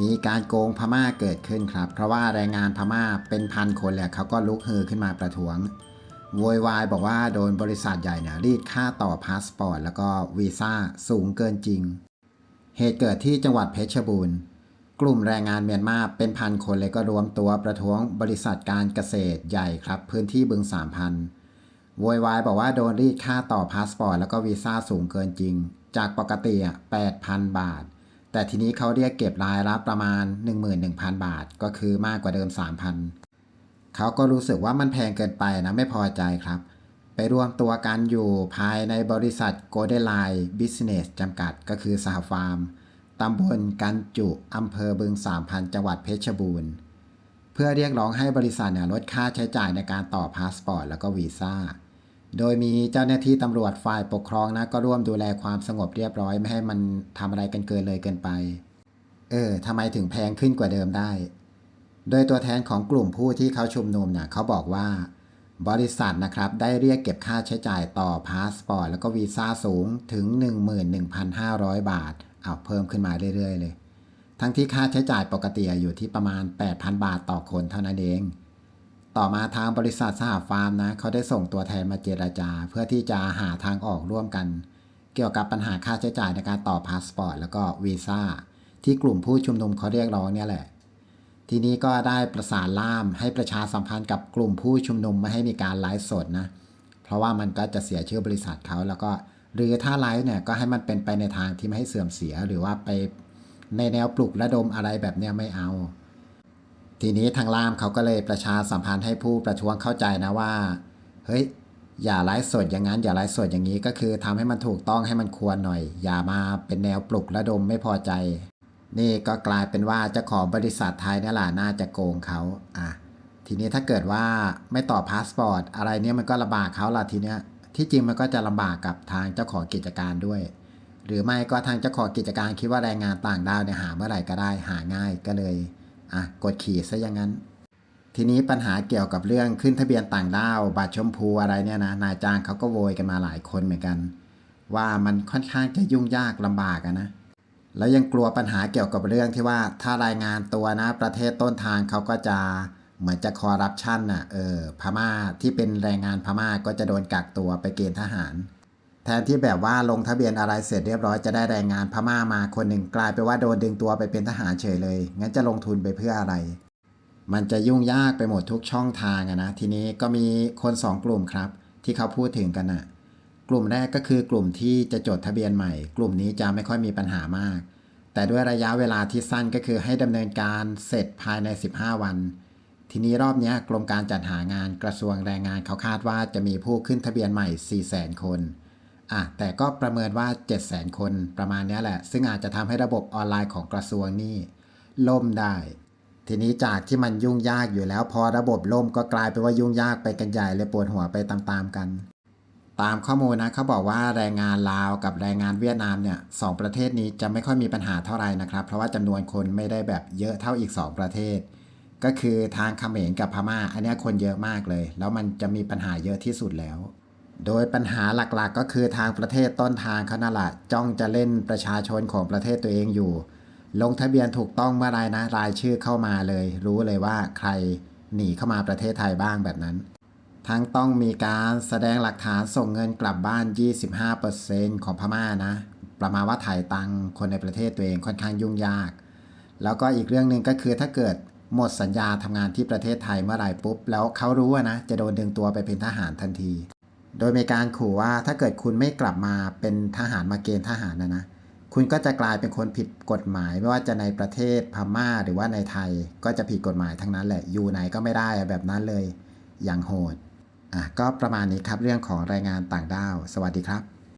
มีการโกงพม่าเกิดขึ้นครับ เพราะว่าแรงงานพม่าเป็นพันคนแหละเขาก็ลุกฮือขึ้นมาประท้วงโวยวายบอกว่าโดนบริษัทใหญ่เนี่ยรีดค่าต่อพาสปอร์ต แล้วก็วีซ่าสูงเกินจริง เหตุเกิดที่จังหวัดเพชรบูรณ์ กลุ่มแรงงานเมียนมาเป็นพันคนเลยก็รวมตัวประท้วงบริษัทการเกษตรใหญ่ครับ พื้นที่บึงสามพันโวยวายบอกว่าโดนรีดค่าต่อพาสปอร์ต แล้วก็วีซ่าสูงเกินจริง จากปกติอะ8,000 บาท แต่ทีนี้เขาเรียกเก็บรายละประมาณ 11,000 บาท ก็คือมากกว่าเดิม 3,000 เขาก็รู้สึกว่ามันแพงเกินไปนะไม่พอใจครับ ไปรวมตัวกันอยู่ภายในบริษัท Golden Line Business จำกัดก็คือสหฟาร์มตำบลกันจุอำเภอบึงสามพันจังหวัดเพชรบูรณ์ เพื่อเรียกร้องให้บริษัทเนี่ยลดค่าใช้จ่ายในการต่อพาสปอร์ตแล้วก็วีซ่า โดยมีเจ้าหน้าที่ตำรวจฝ่ายปกครองนะ ก็ร่วมดูแลความสงบเรียบร้อยไม่ให้มันทำอะไรกันเกินเลยเกินไป เออทำไมถึงแพงขึ้นกว่าเดิมได้ โดยตัวแทนของกลุ่มผู้ที่เขาชุมนุมเนี่ยเขาบอกว่า บริษัทนะครับได้เรียกเก็บค่าใช้จ่ายต่อพาสปอร์ตแล้วก็วีซ่าสูงถึง 11,500 บาทเอาเพิ่มขึ้นมาเรื่อยๆเลย ทั้งที่ค่าใช้จ่ายปกติอยู่ที่ประมาณ 8,000 บาทต่อคนเท่านั้นเอง ต่อมาทางบริษัทสหฟาร์มนะเขาได้ส่งตัวแทนมาเจราจา เพื่อที่จะหาทางออกร่วมกัน เกี่ยวกับปัญหาค่าใช้จ่ายในการต่อพาสปอร์ตแล้วก็วีซ่าที่กลุ่มผู้ชุมนุมเขาเรียกร้องเนี่ยแหละ ทีนี้ก็ได้ประสานล่ามให้ประชาสัมพันธ์กับกลุ่มผู้ชุมนุมไม่ให้มีการไลฟ์สดนะ เพราะว่ามันก็จะเสียชื่อบริษัทเขาแล้วก็หรือถ้าไลฟ์เนี่ยก็ให้มันเป็นไปในทางที่ไม่ให้เสื่อมเสียหรือว่าไปในแนวปลุกระดมอะไรแบบเนี้ยไม่เอา ทีนี้ทางล่ามเขาก็เลยประชาสัมพันธ์ให้ผู้ประท้วงเข้าใจนะว่า เฮ้ย อย่าไลฟ์สดอย่างนั้น อย่าไลฟ์สดอย่างนี้ก็คือทำให้มันถูกต้องให้มันควรหน่อย อย่ามาเป็นแนวปลุกระดมไม่พอใจ นี่ก็กลายเป็นว่าเจ้าของบริษัทไทยนี่แหละน่าจะโกงเขาอะทีนี้ถ้าเกิดว่าไม่ต่อพาสปอร์ตอะไรเนี่ยมันก็ลำบากเขาละทีเนี้ยที่จริงมันก็จะลำบากกับทางเจ้าของกิจการด้วย หรือไม่ก็ทางเจ้าของกิจการคิดว่าแรงงานต่างด้าวเนี่ยหาเมื่อไหร่ก็ได้หาง่ายก็เลย อะกดขี่ซะอย่างนั้น ทีนี้ปัญหาเกี่ยวกับเรื่องขึ้นทะเบียนต่างด้าวบัตรชมพูอะไรเนี่ยนะนายจ้างเขาก็โวยกันมาหลายคนเหมือนกัน ว่ามันค่อนข้างจะยุ่งยากลำบากนะแล้วยังกลัวปัญหาเกี่ยวกับเรื่องที่ว่าถ้ารายงานตัวนะ ประเทศต้นทางเขาก็จะเหมือนจะคอร์รัปชันน่ะเออพม่าที่เป็นแรงงานพม่าก็จะโดนกักตัวไปเกณฑ์ทหาร แทนที่แบบว่าลงทะเบียนอะไรเสร็จเรียบร้อยจะได้แรงงานพม่ามาคนหนึ่งกลายไปนว่าโดนดึงตัวไปเป็นทหารเฉยเลย งั้นจะลงทุนไปเพื่ออะไร มันจะยุ่งยากไปหมดทุกช่องทางนะ ทีนี้ก็มีคนสองกลุ่มครับ ที่เขาพูดถึงกันน่ะกลุ่มแรกก็คือกลุ่มที่จะจดทะเบียนใหม่ กลุ่มนี้จะไม่ค่อยมีปัญหามาก แต่ด้วยระยะเวลาที่สั้นก็คือให้ดำเนินการเสร็จภายใน 15 วัน ทีนี้รอบนี้กรมการจัดหางานกระทรวงแรงงานเขาคาดว่าจะมีผู้ขึ้นทะเบียนใหม่ 400,000 คน อะแต่ก็ประเมินว่า700,000 คนประมาณนี้แหละ ซึ่งอาจจะทำให้ระบบออนไลน์ของกระทรวงนี่ล่มได้ ทีนี้จากที่มันยุ่งยากอยู่แล้ว พอระบบล่มก็กลายเป็นว่ายุ่งยากไปกันใหญ่เลยปวดหัวไปตามๆกัน ตามข้อมูลนะเขาบอกว่าแรงงานลาวกับแรงงานเวียดนามเนี่ยสองประเทศนี้จะไม่ค่อยมีปัญหาเท่าไหร่นะครับ เพราะว่าจำนวนคนไม่ได้แบบเยอะเท่าอีก 2 ประเทศ ก็คือทางเขมรกับพม่า อันนี้คนเยอะมากเลย แล้วมันจะมีปัญหาเยอะที่สุดแล้ว โดยปัญหาหลักๆ ก็คือทางประเทศต้นทางเขานั่นแหละจ้องจะเล่นประชาชนของประเทศตัวเองอยู่ ลงทะเบียนถูกต้องเมื่อไรนะ รายชื่อเข้ามาเลย รู้เลยว่าใครหนีเข้ามาประเทศไทยบ้างแบบนั้น ทั้งต้องมีการแสดงหลักฐานส่งเงินกลับบ้าน 25%ของพม่านะ ประมาณว่าถ่ายตังคนในประเทศตัวเองค่อนข้างยุ่งยาก แล้วก็อีกเรื่องหนึ่งก็คือถ้าเกิดหมดสัญญาทำงานที่ประเทศไทยเมื่อไหร่ปุ๊บ แล้วเขารู้นะจะโดนดึงตัวไปเป็นทหารทันที โดยมีการขู่ว่าถ้าเกิดคุณไม่กลับมาเป็นทหารมาเกณฑ์ทหารนะนะ คุณก็จะกลายเป็นคนผิดกฎหมาย ไม่ว่าจะในประเทศพม่าหรือว่าในไทยก็จะผิดกฎหมายทั้งนั้นแหละอยู่ไหนก็ไม่ได้แบบนั้นเลยอย่างโหดอะก็ประมาณนี้ครับเรื่องของแรงงานต่างด้าว สวัสดีครับ